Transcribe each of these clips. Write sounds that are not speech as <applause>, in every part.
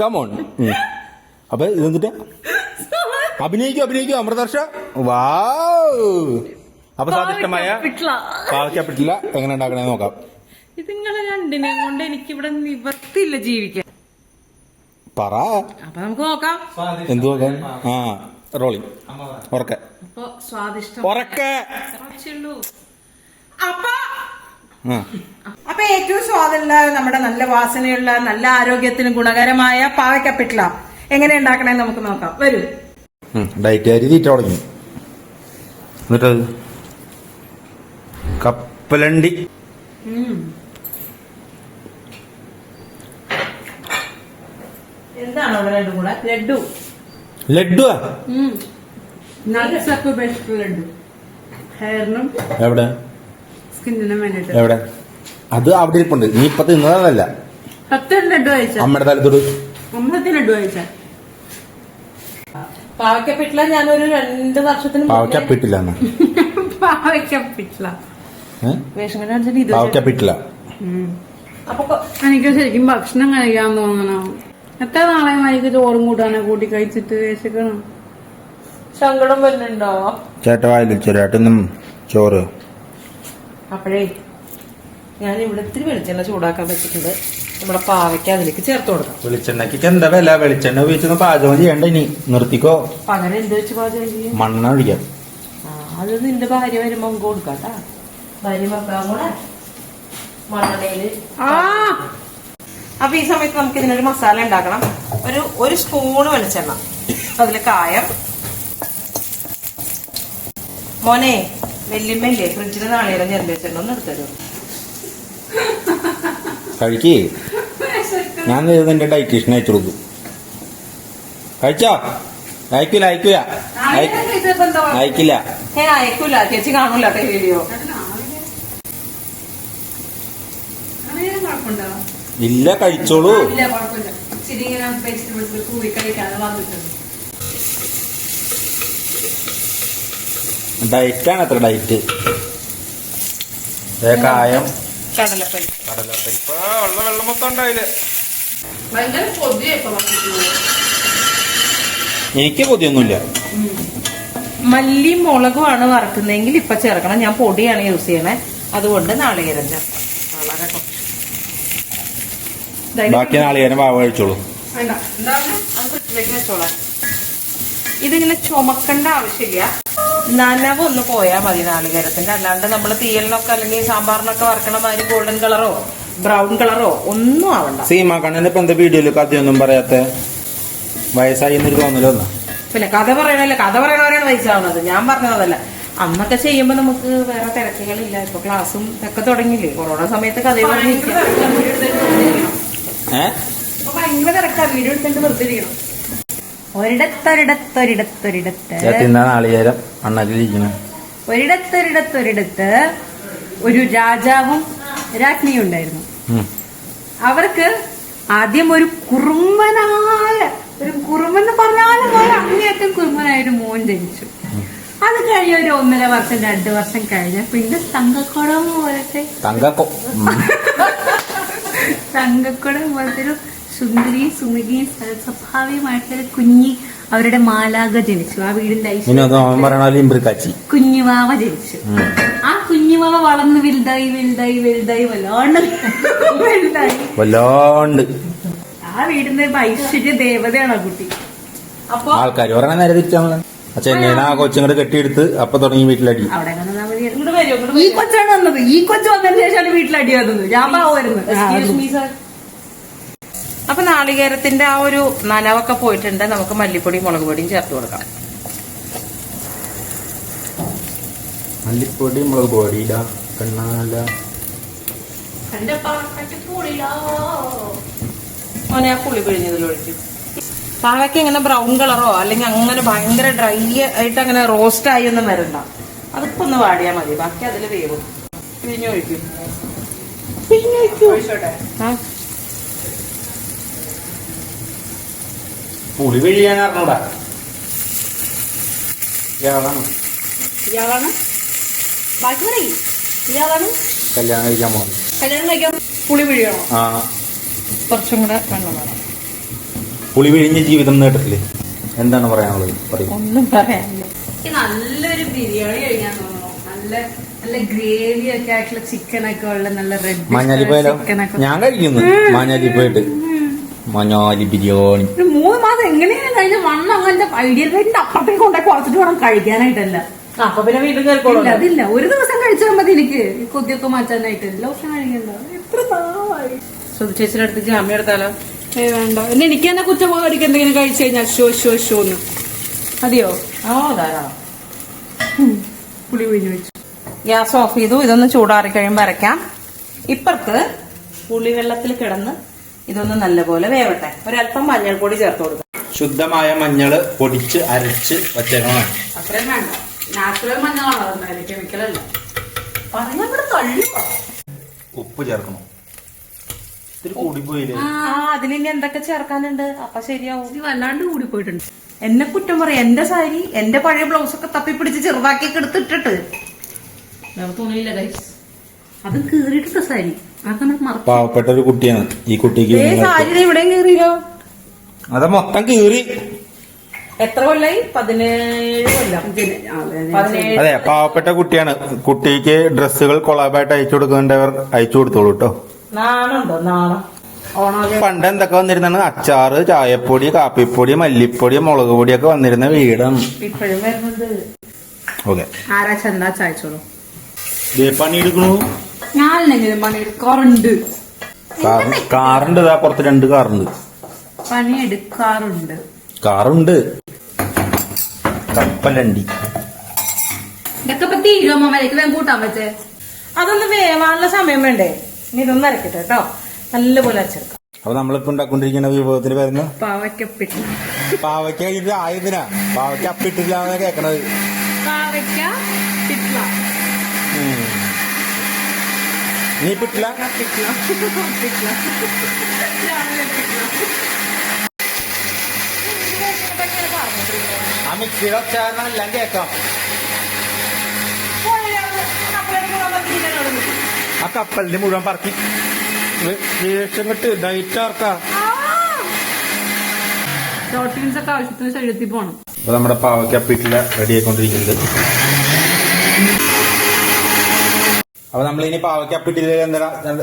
Come on അപ്പൊ ഇതെന്നിട്ട് അഭിനയിക്കും അഭിനയിക്കും അമൃതർഷ. വാ അപ്പൊ സ്വാദിഷ്ടമായ പിട്ല. പാവയ്ക്കപ്പെട്ടില്ല എങ്ങനെ ഉണ്ടാക്കണേ നോക്കാം. ഇതിങ്ങളെ രണ്ടിനെ കൊണ്ട് എനിക്ക് ഇവിടെ നിവർത്തില്ല ജീവിക്കാൻ. പറ. അപ്പൊ നമുക്ക് നോക്കാം. എന്തു നോക്കാൻ? ആ റോളിംഗ് ഉറക്കെ. അപ്പൊ സ്വാദിഷ്ടം. ഉറക്കെ. അപ്പൊ അപ്പൊ ഏറ്റവും സ്വാദുള്ള നമ്മുടെ നല്ല വാസനയുള്ള നല്ല ആരോഗ്യത്തിന് ഗുണകരമായ പാവയ്ക്കപ്പിട്ടില എങ്ങനെ ഉണ്ടാക്കണേ നമുക്ക് നോക്കാം. വരൂ. ഡയറ്റ് അരി തീറ്റ തുടങ്ങി. എന്നിട്ടത്? കപ്പലണ്ടി. എന്താണ് അവിടെ രണ്ടും കൂടെ? ലഡു ലഡുവാ നല്ല ബെസ്റ്റ് ലഡു ഹെയറിനും എവിടെ? സ്കിന്നിനും വേണ്ടിട്ട് എവിടെ? അത് അവിടെ ഇരിപ്പുണ്ട്. നീ ഇപ്പൊ തിന്നതല്ല പത്ത് ലഡു കഴിച്ച. അമ്മയുടെ തലത്തോട് ഒമ്പത്തി ലഡു കഴിച്ച. പാവയ്ക്കപ്പിട്ടില ഞാനൊരു രണ്ട് വർഷത്തിന് <laughs> പാവയ്ക്കപ്പിട്ടില്ല. വേഷം ഇത് പാവയ്ക്കപ്പിട്ടില്ല. അപ്പൊ എനിക്ക് ശരിക്കും ഭക്ഷണം കഴിക്കാൻ തോന്നണം. എത്ര നാളെ എനിക്ക് ചോറും കൂട്ടാനെ കൂട്ടി കഴിച്ചിട്ട് വിശക്കണം? സങ്കടം വരുന്നുണ്ടോ? ചേട്ട ചേട്ടനും ചോറ് അപ്പോഴേ ഞാൻ ഇവിടെ ഇത്തിരി വെളിച്ചെണ്ണ ചൂടാക്കാൻ വെച്ചിട്ടുണ്ട്. നമ്മുടെ പാവയ്ക്ക് അതിലേക്ക് ചേർത്ത് കൊടുക്കാം. വെളിച്ചെണ്ണയ്ക്ക് എന്താ വില? വെളിച്ചെണ്ണ ഉപയോഗിച്ചൊന്ന് പാചകം ചെയ്യണ്ട ഇനി. നിർത്തിക്കോ. പകരം എന്ത് വെച്ച് പാചകം ചെയ്യും? മണ്ണെണ്ണ ഒഴിക്കാം. ആ, അത് നിന്റെ ഭാര്യ വരുമ്പോ നമുക്ക് കൊടുക്കാട്ടാ ഭാര്യ മക്കളെ കൂടെ മണ്ണെണ്ണയിൽ അപ്പൊ ഈ സമയത്ത് നമുക്ക് ഇതിനൊരു മസാല ഉണ്ടാക്കണം. ഒരു ഒരു സ്പൂണ് വെളിച്ചെണ്ണ. അതിൽ കായം മോനെ വെല്ലുമ്മല്ലേ ഫ്രിഡ്ജിൽ ചെറിയ വെച്ചിട്ട് ഒന്ന് എടുത്തരും കഴിക്കേ. ഞാൻ നിന്റെ ഡയറ്റീഷ്യൻ അയച്ചു കൊടുക്കും കഴിച്ചോ? അയക്കൂല അയക്കൂല. അയ- അയക്കില്ല. അയക്കൂല. ചേച്ചി കാണൂല വീഡിയോ ഇല്ല കഴിച്ചോളൂ. ഇല്ല കുഴപ്പമില്ല. വെജിറ്റബിൾസ് കൂടി കഴിക്കാതെ വന്നിട്ടുണ്ട്. ഡയറ്റാണ് അത്ര ഡയറ്റ് കായം. എനിക്ക് കടലപ്പരിപ്പ് ഉള്ള വെള്ളം മൊത്തം ഉണ്ടായില്ലേ? ഭയങ്കര കൊതിയൊക്കെ വന്നിട്ടുണ്ട് എനിക്ക് കൊതിയൊന്നുമില്ല മല്ലി മുളകുമാണ് വറുക്കുന്നതെങ്കിൽ ഇപ്പൊ ചേർക്കണം. ഞാൻ പൊടിയാണ് യൂസ് ചെയ്യണേ. അതുകൊണ്ട് നാളികേരം ചേർക്കാം വളരെ ബാക്കി നാളികേരം പാവ കഴിച്ചോളൂ. വേണ്ട. എന്താണ്? അത് വെച്ചോളാം. ഇതിങ്ങനെ ചുമക്കേണ്ട ആവശ്യമില്ല. നനവ് ഒന്ന് പോയാൽ മതി നാളികേരത്തിന്റെ. അല്ലാണ്ട് നമ്മൾ തീയലിനൊക്കെ അല്ലെങ്കിൽ സാമ്പാറിനൊക്കെ വറക്കണ മാതിരി ഗോൾഡൻ കളറോ ബ്രൗൺ കളറോ ഒന്നും ആവണ്ട. സീമ കണ്ണിന്റെ ഇപ്പൊ എന്താ വീഡിയോയിൽ കഥയൊന്നും പറയാത്ത? വയസ്സായി എന്നൊരു തോന്നലോ എന്നാ പിന്നെ കഥ പറയണല്ലേ കഥ പറയണവരാണ് വയസ്സാവുന്നത് ഞാൻ പറഞ്ഞതല്ല. അന്നൊക്കെ ചെയ്യുമ്പോ നമുക്ക് വേറെ തിരക്കുകളില്ല. ഇപ്പൊ ക്ലാസ്സും ഒക്കെ തുടങ്ങിയില്ലേ? കൊറോണ സമയത്ത് കഥ പറഞ്ഞിരിക്കും. ഭയങ്കര തിരക്കാ വീഡിയോ എടുത്തിട്ട് വെറുതെ ഇരിക്കണം. ഒരിടത്തൊരിടത്തൊരിടത്തൊരിടത്ത് നാളികേരം ഒരിടത്തൊരിടത്തൊരിടത്ത് ഒരു രാജാവും രാജ്ഞിയും ഉണ്ടായിരുന്നു. അവർക്ക് ആദ്യം ഒരു കുറുമ്പനായ ഒരു കുറുമെന്ന് പറഞ്ഞാലും പോലെ അങ്ങേയറ്റം കുറുമ്പനായ ഒരു മോൻ ജനിച്ചു. അത് കഴിഞ്ഞ ഒരു ഒന്നര വർഷം രണ്ടു വർഷം കഴിഞ്ഞ പിന്നെ തങ്കക്കുടം പോലത്തെ തങ്കക്കോ തങ്കക്കുടം പോലത്തെ ഒരു സുന്ദരി സുമുഖിയും സ്വഭാവികമായിട്ടുള്ള കുഞ്ഞി അവരുടെ മാലാക ജനിച്ചു. ആ വീടിന്റെ ഐശ്വര്യം കുഞ്ഞുവാവ ജനിച്ചു. ആ കുഞ്ഞുവാവ വളർന്ന് വലുതായി വലുതായി വലുതായി വല്ലാണ്ട് വലുതായി. വല്ലാണ്ട്. ആ വീടിന്റെ ഐശ്വര്യ ദേവതയാണ് ആ കുട്ടി. അപ്പൊ ആൾക്കാർ പറയണ നേരെ തിരിച്ചാണല്ലോ കൊച്ചുങ്ങട് കെട്ടിയെടുത്ത് അപ്പൊ തുടങ്ങി വീട്ടിലടി. ഈ കൊച്ചാണ് വന്നത്. ഈ കൊച്ചു വന്നതിന് ശേഷമാണ് വീട്ടിലടി വന്നത്. ഞാൻ പാവുമായിരുന്നു. അപ്പൊ നാളികേരത്തിന്റെ ആ ഒരു നനവൊക്കെ പോയിട്ടുണ്ട്. നമുക്ക് മല്ലിപ്പൊടിയും മുളക് പൊടിയും ചേർത്ത് കൊടുക്കാം. മല്ലിപ്പൊടി മുളക് പൊടി ഇടാ. കണ്ണാല. മോനെ ആ പുളി പിഴിഞ്ഞതിലൊഴിച്ചു പാവയ്ക്ക് ഇങ്ങനെ ബ്രൗൺ കളറോ അല്ലെങ്കിൽ അങ്ങനെ ഭയങ്കര ഡ്രൈ ആയിട്ട് അങ്ങനെ റോസ്റ്റ് ആയി ഒന്നും വരണ്ട. അതിപ്പോ ഒന്ന് വാടിയാ മതി. ബാക്കി അതിൽ വേവും. പിഴിഞ്ഞൊഴിക്കും പിഴിഞ്ഞൊഴിക്കൂ ആ. പുളി പിഴിയാൻ അറിഞ്ഞൂടാ ഇയാളാണ്. ഇയാളാണ്? ബാക്കി പറയും. ഇയാളാണ്? കല്യാണം കഴിക്കാൻ പോകുന്നത് കല്യാണം കഴിക്കാൻ പുളി പിഴിയണോ ആ. കുറച്ചും കൂടെ വെള്ളം വേണം. പുളി വിഴിഞ്ഞ ജീവിതം നേട്ടത്തിൽ എന്താണ് പറയാനുള്ളത്? പറയും. ഒന്നും പറയാനില്ല. എനിക്ക് നല്ലൊരു ബിരിയാണി കഴിക്കാൻ തോന്നുന്നു. നല്ല നല്ല ഗ്രേവി ഒക്കെ ആയിട്ടുള്ള ചിക്കൻ ഒക്കെ ഉള്ള നല്ല റെഡ് മഞ്ഞാലി പോയാലോ? ഞാൻ കഴിക്കുന്നു. മാഞ്ഞാലി പോയിട്ട്. മഞ്ഞാലി ബിരിയാണി. ഒരു മൂന്ന് മാസം എങ്ങനെയാണ് കഴിഞ്ഞ വണ്ണം അങ്ങനത്തെ ഐഡിയൽ റേറ്റിന്റെ അപ്പുറത്തേക്ക് കൊണ്ടേ കുറച്ചിട്ട് വേണം കഴിക്കാനായിട്ടല്ല. അപ്പൊ പിന്നെ കേൾക്കോളൂ ഇല്ല അതില്ല. ഒരു ദിവസം കഴിച്ചാൽ മതി എനിക്ക്. ഈ കൊതിയൊക്കെ മാറ്റാനായിട്ട്. എല്ലാ ദിവസം കഴിക്കണ്ട എത്ര നാളായി സുധി ചേച്ചിയുടെ അടുത്ത് ജാമ്യം എടുത്താലോ? ഏ വേണ്ട. എന്നെ എനിക്ക് തന്നെ കുറ്റബോധം എന്തെങ്കിലും കഴിച്ചു കഴിഞ്ഞാൽ ഷോ ഷോ ഷോ എന്ന്. മതിയോ? ആ ധാരാളം. പുളി വീഞ്ഞു വെച്ചു. ഗ്യാസ് ഓഫ് ചെയ്തു. ഇതൊന്ന് ചൂടാറി കഴിയുമ്പോൾ അരയ്ക്കാം. ഇപ്പുറത്ത് പുളിവെള്ളത്തിൽ കിടന്ന് ഇതൊന്ന് നല്ലപോലെ വേവട്ടെ. ഒരല്പം മഞ്ഞൾപ്പൊടി ചേർത്ത് കൊടുക്കാം. ശുദ്ധമായ മഞ്ഞൾ പൊടിച്ച് അരച്ച് വച്ചേക്കണം. അത്രയും വേണ്ട. നാച്ചുറൽ മഞ്ഞളാണ് കെമിക്കലല്ല പറഞ്ഞവിടെ ഉപ്പ് ചേർക്കണം. അതിലിനി എന്തൊക്കെ ചേർക്കാനുണ്ട്? അപ്പൊ ശരിയാവും. വല്ലാണ്ട് കൂടി പോയിട്ടുണ്ട്. എന്നെ കുറ്റം പറയാം. എന്റെ സാരി എന്റെ പഴയ ബ്ലൗസ് ഒക്കെ തപ്പിപ്പിടിച്ച് ചെറുതാക്കി എടുത്തിട്ടിട്ട്. തോന്നിയില്ല തുണിയില്ല അത് കീറിയിട്ടുണ്ട് സാരി. പാവപ്പെട്ട ഒരു കുട്ടിയാണ്. ഈ കുട്ടിക്ക് അത മൊത്തം കീറി. എത്ര കൊല്ലായി? പതിനേഴ് കൊല്ലം. അതെ പാവപ്പെട്ട കുട്ടിയാണ്. കുട്ടിക്ക് ഡ്രസ്സുകൾ കൊളാബായിട്ട് അയച്ചു കൊടുക്കേണ്ടവർ അയച്ചു കൊടുത്തോളൂ കേട്ടോ നാണുണ്ടോ? നാണം. പണ്ട് എന്തൊക്കെ വന്നിരുന്നാണ്? അച്ചാറ് ചായപ്പൊടി കാപ്പിപ്പൊടി മല്ലിപ്പൊടി മുളക് ഒക്കെ വന്നിരുന്ന വീടാണ്. ഇപ്പോഴും വരുന്നുണ്ട്. ഓക്കെ. ആരാ ചന്ദ ചായച്ചോളൂ പണി എടുക്കണു. ഞാനെങ്കിലും പണിയെടുക്കാറുണ്ട് കാറ് കാറുണ്ട് ഇതാ പുറത്ത് രണ്ട് കാറുണ്ട്. പണിയെടുക്കാറുണ്ട്. കാറുണ്ട്. കപ്പലണ്ടി. ഇതൊക്കെ പറ്റി ഇരുപമ്മലേക്ക് വേഗം കൂട്ടാൻ പറ്റേ. അതൊന്ന് വേവാനുള്ള സമയം വേണ്ടേ? ഇനി ഇതൊന്ന് അരക്കട്ടെ കേട്ടോ. നല്ലപോലെ അരച്ചെടുക്കാം. അപ്പൊ നമ്മളിപ്പോ ഉണ്ടാക്കൊണ്ടിരിക്കുന്ന വിഭവത്തിന് വരുന്ന പാവയ്ക്കപ്പിട്ട്. പാവയ്ക്ക ഇത് ആയതിനാ. പാവയ്ക്ക അപ്പിട്ടില്ല കേക്കണത്. പാവയ്ക്ക നീ പിട്ടില്ല? ആ മിക്സിയുടെ ഒച്ചാരണം എല്ലാം കേക്കാം ആ കപ്പലിന് മുഴുവൻ പറക്കി. വേഷം കെട്ട് നൈറ്റ് ആർക്കാ? പ്രോട്ടീൻസ് ഒക്കെ ആവശ്യത്തിന് ശരീരത്തിൽ പോണം. അപ്പൊ നമ്മുടെ പാവയ്ക്ക അപ്പിട്ടില്ല റെഡി ആയിക്കൊണ്ടിരിക്കുന്നത് അപ്പൊ നമ്മളിനി പാവക്കപ്പിട്ടില്ല എന്താ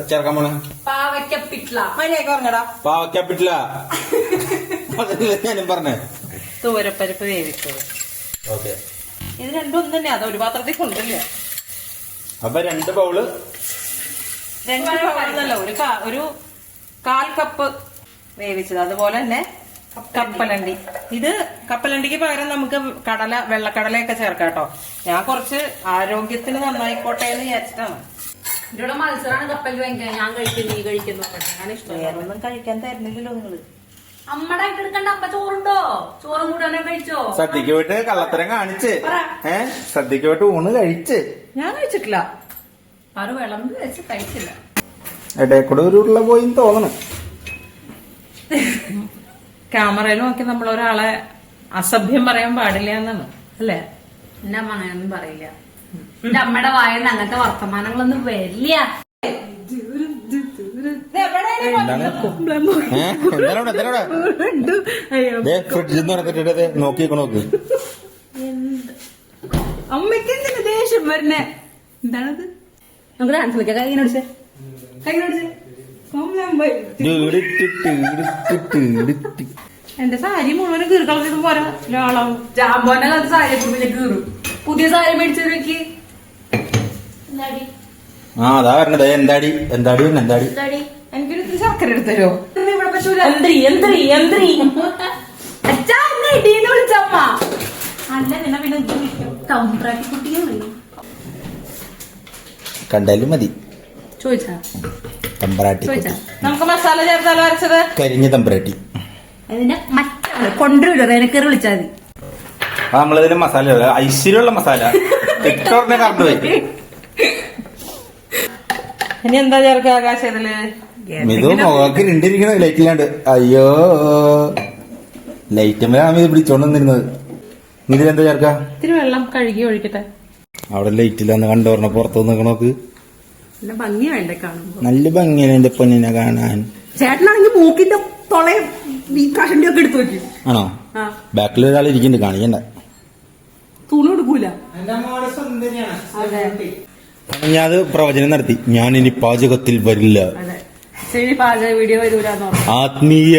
ചേർക്കാൻ പോണേ. പാവക്കപ്പിട്ടില്ല മര്യാദ പറഞ്ഞടാ. അതല്ലേ ഞാനും പറഞ്ഞേ. തോരപ്പരിപ്പ് വേവിച്ചത് ഓക്കെ. ഇത് രണ്ടും ഒന്നും തന്നെ അത് ഒരു പാത്രത്തിൽ കൊണ്ടില്ല? അപ്പൊ രണ്ട് ബൗൾ. രണ്ട് ബൗൾ ഒരു ഒരു കാൽ കപ്പ് വേവിച്ചത്. അതുപോലെ തന്നെ കപ്പലണ്ടി. ഇത് കപ്പലണ്ടിക്ക് പകരം നമുക്ക് കടല വെള്ളക്കടലയൊക്കെ ചേർക്കാം കേട്ടോ. ഞാൻ കുറച്ച് ആരോഗ്യത്തിന് നന്നായിക്കോട്ടെ എന്ന് വിചാരിച്ചിട്ടാണ്. ഇവിടെ മത്സരമാണ് കപ്പൽ വാങ്ങിക്കാൻ ഞാൻ കഴിക്കുന്നു നീ കഴിക്കുന്നു വേറൊന്നും കഴിക്കാൻ തരുന്നില്ലല്ലോ നിങ്ങൾ. അമ്മടെ എടുക്കണ്ട. അപ്പ ചോറുണ്ടോ? ചോറും കൂടാനെ കഴിച്ചോ? സദ്യക്ക് പോയിട്ട് കള്ളത്തരം കാണിച്ച്. ഏ? സദ്യക്ക് പോയിട്ട് ഊണ് കഴിച്ച്. ഞാൻ കഴിച്ചിട്ടില്ല. ആറ് വിളമ്പ് വെച്ച് കഴിച്ചില്ല. ഇടയിൽ കൂടെ ഒരു ഉരുള പോയി തോന്നണം. <laughs> ക്യാമറയിൽ നോക്കി നമ്മൾ ഒരാളെ അസഭ്യം പറയാൻ പാടില്ല എന്നാണ് അല്ലേ? എന്റെ അമ്മ അങ്ങനെയൊന്നും പറയില്ല. എന്റെ അമ്മയുടെ വായന്ന് അങ്ങനത്തെ വർത്തമാനങ്ങളൊന്നും വരില്ല. നിന്ന് നോക്ക്. അമ്മയ്ക്ക് എന്തിനു ദേഷ്യം വരുന്നേ? എന്താണത്? നമുക്ക് ഡാൻസ് കളിക്കാം. കൈ നോടിച്ചേ കൈ നോടിച്ചേ. എന്റെ സാരി മുഴുവനും കീറിക്കളഞ്ഞത് പോരാ. ഒരാളാവും. ജാമ്പോന്റെ കാലത്ത് സാരി പിന്നെ കീറും. പുതിയ സാരി മേടിച്ചു വെക്ക് ആ അതാ പറഞ്ഞത്. എന്താടി? എന്താടി? എന്താടി? എനിക്കൊരു ശർക്കര എടുത്തരോ ഇവിടെ പറ്റൂല. എന്ത്രി എന്ത്രി എന്ത്രി. അച്ഛാ എന്നെ ഇടീന്ന് വിളിച്ചമ്മ. അല്ല നിന്നെ പിന്നെ കൗണ്ടറാക്കി കുട്ടിയാണ് കണ്ടാലും മതി. ചോദിച്ചാ. തമ്പ്രാട്ടി ചോദിച്ചാ. നമുക്ക് മസാല ചേർത്താലോ അരച്ചത്? കരിഞ്ഞ തമ്പ്രാട്ടി. അതിന്റെ മറ്റേ കൊണ്ടുവരും എനക്കേറി വിളിച്ചാൽ മതി. അപ്പൊ നമ്മളിതിന് മസാല. ഐശ്വര്യമുള്ള മസാല. ഇട്ടോറിനെ കറണ്ട് പോയി. ഇനി എന്താ ചേർക്കുക ആകാശ ഇതിൽ മുഖക്ക് രണ്ടിരിക്കണ ലൈറ്റില്ലാണ്ട് അയ്യോ. ലൈറ്റമ്മലാണ് ഇത് പിടിച്ചോണ്ട് വന്നിരുന്നത്. ഇതിലെന്താ ചേർക്ക ഇത്തിരി വെള്ളം കഴുകി ഒഴിക്കട്ടെ. അവിടെ ലൈറ്റില്ലാന്ന് കണ്ടു പറഞ്ഞ പുറത്തു നിക്കണോക്ക് എന്നെ ഭംഗി വേണ്ടേ കാണുമ്പോ. നല്ല ഭംഗിയാണ് എന്റെ പൊന്നിനെ കാണാൻ. ചേട്ടനാണെങ്കിൽ മൂക്കിന്റെ തൊളയെ ഈ കഷണ്ടി ഒക്കെ എടുത്തു വെക്കും. ആണോ? ആ. ബാക്കിൽ ഒരാൾ ഇരിക്കുന്നുണ്ട് കാണിക്കണ്ട. തുണി സുന്ദരിയാണ്. അതെ. ഞാൻ അത് പ്രവചനം നടത്തി. ഞാൻ ഇനി പാചകത്തിൽ വരില്ല. അതെ. ശരി പാചക വീഡിയോ വരൂലെന്ന് പറഞ്ഞു. ആത്മീയ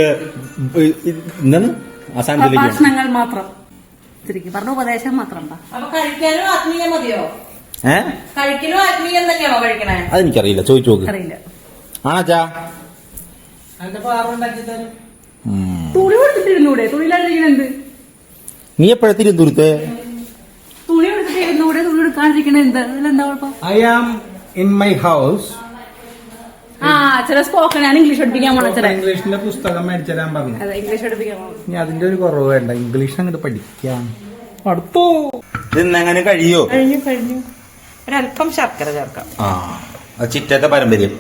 എന്താണ്? പ്രഭാഷണങ്ങൾ മാത്രം. ശരിക്കും പറഞ്ഞ ഉപദേശം മാത്രം ട്ടാ. അപ്പൊ കഴിക്കാനും ആത്മീയ മതിയോ? അതെനിക്കറിയില്ല ചോദിച്ചു നോക്ക്. അറിയില്ല. ആണാച്ചാ. തുണി കൊടുത്തിട്ടിരുന്നൂടെ തുണിയിലാണ്ടിരിക്കണെന്ത് നീ എപ്പോഴാ തിരുവനന്തപുരത്ത് തുണി കൊടുത്തിട്ടിരുന്നൂടെ തുണി എടുക്കാണ്ടിരിക്കണ എന്താ? കുഴപ്പം? I am in my house ആ ചില സ്പോക്കൺ ഞാൻ ഇംഗ്ലീഷ് പഠിപ്പിക്കാൻ പോണ ഇംഗ്ലീഷിന്റെ പുസ്തകം പറഞ്ഞു. അതെ ഇംഗ്ലീഷ് പഠിപ്പിക്കാൻ പോണം. ഇനി അതിന്റെ ഒരു കുറവ് വേണ്ട. ഇംഗ്ലീഷ് അങ്ങോട്ട് പഠിക്കാം. അടുത്തോ ഇതെങ്ങനെ കഴിയോ? കഴിഞ്ഞു കഴിഞ്ഞു. ഒരല്പം ശർക്കര ചേർക്കാം. ആ ചിറ്റത്തെ പാരമ്പര്യം.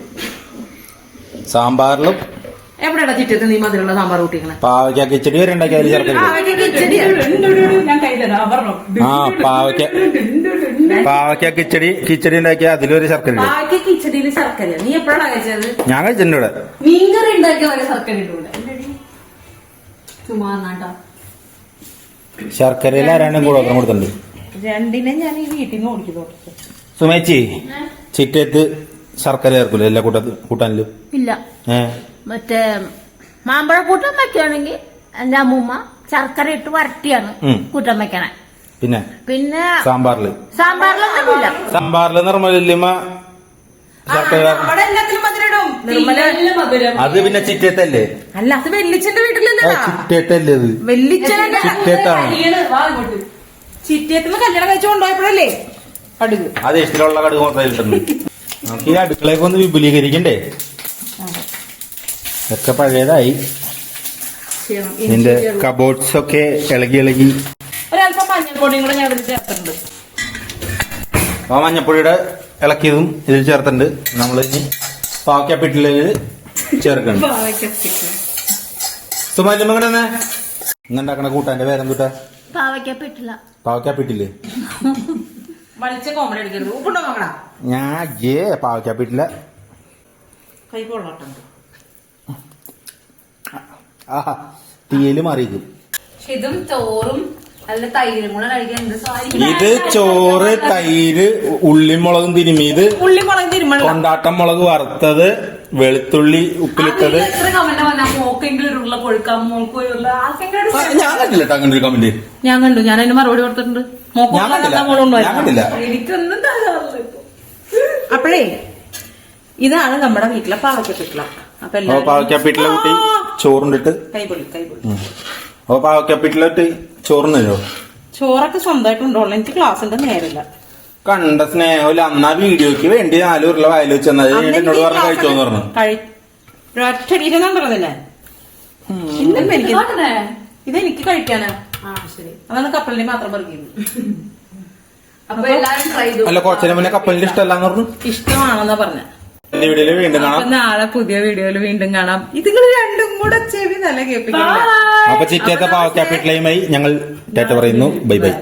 സാമ്പാറിലും എവിടെയാ ചിറ്റത്ത് നീ മധുരമുള്ള സാമ്പാർ കൂട്ടിക്കണേ പാവയ്ക്ക കിച്ചടി വരെ. ഉണ്ടാക്കി അതിൽ ചേർക്കരുത് ഞാൻ കയ്യിലതാ പറഞ്ഞു. ആ പാവയ്ക്ക. പാവയ്ക്ക കിച്ചടി കിച്ചടി ഉണ്ടാക്കിയ അതിലൊരു ശർക്കര ഇടും. ബാക്കി കിച്ചടിയിൽ ശർക്കര. നീ എപ്പോഴാണ് കഴിച്ചത്? ഞാൻ കഴിച്ചിട്ടുണ്ട് ഇവിടെ. മീൻകറി ഉണ്ടാക്കിയ പോലെ ശർക്കര ഇട്ടൂടെ ചുമ്മാ നാട്ടാ ശർക്കരയിൽ ആരാണ് കൂടോത്രം കൊടുത്തിട്ടുണ്ട്. രണ്ടിനെ ഞാൻ ഈ വീട്ടിൽ നിന്ന് ഓടിക്കുന്നു സുമേച്ചി ചിറ്റേത്ത് ശർക്കര ചേർക്കൂല എല്ലാ കൂട്ട കൂട്ടാനിലും? ഇല്ല. മറ്റേ മാമ്പഴ കൂട്ടം വെക്കുകയാണെങ്കിൽ എന്റെ അമ്മൂമ്മ ശർക്കര ഇട്ട് വരട്ടിയാണ് കൂട്ടം വെക്കണേ. പിന്നെ? പിന്നെ സാമ്പാറിൽ? സാമ്പാറിലൊന്നും ഇല്ല സാമ്പാറിൽ മധുരം. അത് പിന്നെ ചിറ്റേത്തല്ലേ അല്ല അത് വെല്ലിച്ചന്റെ വീട്ടിലല്ലേ ചിറ്റേത്തല്ലേ അത്? വെല്ലിച്ചന്റെ ചിറ്റത്താണ്. ചിറ്റേത്തുമ്പോ കല്യാണം കഴിച്ചു കൊണ്ടുപോയപ്പോഴല്ലേ? കടുക്. അത് ഇഷ്ടമുള്ള കടുക് മാത്രമേ കിട്ടുന്നു നമുക്ക് ഈ അടുക്കളയൊക്കെ ഒന്ന് വിപുലീകരിക്കണ്ടേ? ഒക്കെ പഴയതായി. നിന്റെ ഇതിന്റെ കബോർഡ്സ് ഒക്കെ ഇളകി ഇളകി. ഒരല്പം മഞ്ഞൾപ്പൊടിയും കൂടെ ഞാൻ ഇതിൽ ചേർത്തിട്ടുണ്ട്. ആ മഞ്ഞപ്പൊടിയുടെ ഇളക്കിയതും ഇതിൽ ചേർത്തിട്ടുണ്ട്. നമ്മൾ ഇനി പാക്കപ്പിട്ടിലേക്ക് ചേർക്കണം. സുമാലിമ്മ കൂടെ തന്നെ ഇന്നുണ്ടാക്കണ കൂട്ടാന്റെ പേരെന്തുട്ടാ? കൂട്ടാ പാവയ്ക്കപ്പെട്ടില്ല പാവക്കാപ്പിട്ടില്ലേ വലിച്ച കോമഡി അടിക്കരുത്. ഉപ്പുണ്ടോ നോക്കണ ഞാൻ ഏ പാവക്കാപ്പിട്ടില്ല കൈ കൊള്ളട്ടുണ്ട് ആഹാ തീയൽ മാറിയിരിക്കും. പക്ഷെ ഇതും ചോറും തൈരും കൂടെ കഴിക്കാൻ എന്ത് സ്വാധീനം ഇത് ചോറ് തൈര് ഉള്ളിമുളകും തിരുമിയത് ഉള്ളി മുളകും തിരുമണ കൊണ്ടാട്ടം മുളക് വറുത്തത് വെളുത്തുള്ളി ഉപ്പിലിട്ടത്. എത്ര കമന്റ് വന്നാ? മോക്കെങ്കിലും ഒരു ഉരുള കൊഴുക്കാം മോൾക്ക് ഒരു ഉരുള ആർക്കെങ്കിലും ഒരു ഞാൻ കണ്ടില്ല കേട്ടോ അങ്ങനെ ഒരു കമന്റ് ഞാൻ കണ്ടു. ഞാൻ അതിന് മറുപടി കൊടുത്തിട്ടുണ്ട്. എനിക്കൊന്നും അപ്പോഴേ ഇതാണ് നമ്മുടെ വീട്ടിലെ പാവയ്ക്കപ്പിട്ടില അപ്പൊ പാവക്കാപ്പിട്ടിലെ കുട്ടി ചോറുണ്ടിട്ട്. കൈപൊളി കൈപൊളി അപ്പൊ പാവക്കാപ്പിട്ടിലിട്ട് ചോറുന്നോ ചോറൊക്കെ സ്വന്തമായിട്ട് ഉണ്ടോളൂ എനിക്ക് ക്ലാസ്സിന്റെ നേരില്ല കണ്ട സ്നേഹമില്ല. അന്നാ വീഡിയോക്ക് വേണ്ടി നാല് ഉരുള വയൽ വെച്ച് തന്നത്. എന്നോട് പറഞ്ഞു കഴിച്ചോന്ന് പറഞ്ഞു. ഒറ്റടിയിലെന്നാണ് പറഞ്ഞില്ലേ? ഇന്നും എനിക്ക്. ഇതെനിക്ക് കഴിക്കാനാ. ആ ശരി. അതാണ് കപ്പലിനെ മാത്രം പറയുന്നത് <laughs> അപ്പൊ എല്ലാരും ട്രൈ അല്ല കുറച്ചു മുന്നേ കപ്പലിന്റെ ഇഷ്ടമല്ലാന്ന് പറഞ്ഞു. ഇഷ്ടമാണെന്നാ പറഞ്ഞ. വീഡിയോയിൽ വീണ്ടും കാണാം. നാളെ പുതിയ വീഡിയോയിൽ വീണ്ടും കാണാം. ഇതുങ്ങൾ രണ്ടും കൂടെ ചെവി നല്ല കേൾപ്പിക്കാം അപ്പൊ ചിറ്റേത്തെ പാവ ക്യാപിറ്റലയുമായി ഞങ്ങൾ ടാറ്റ പറയുന്നു. Bye bye.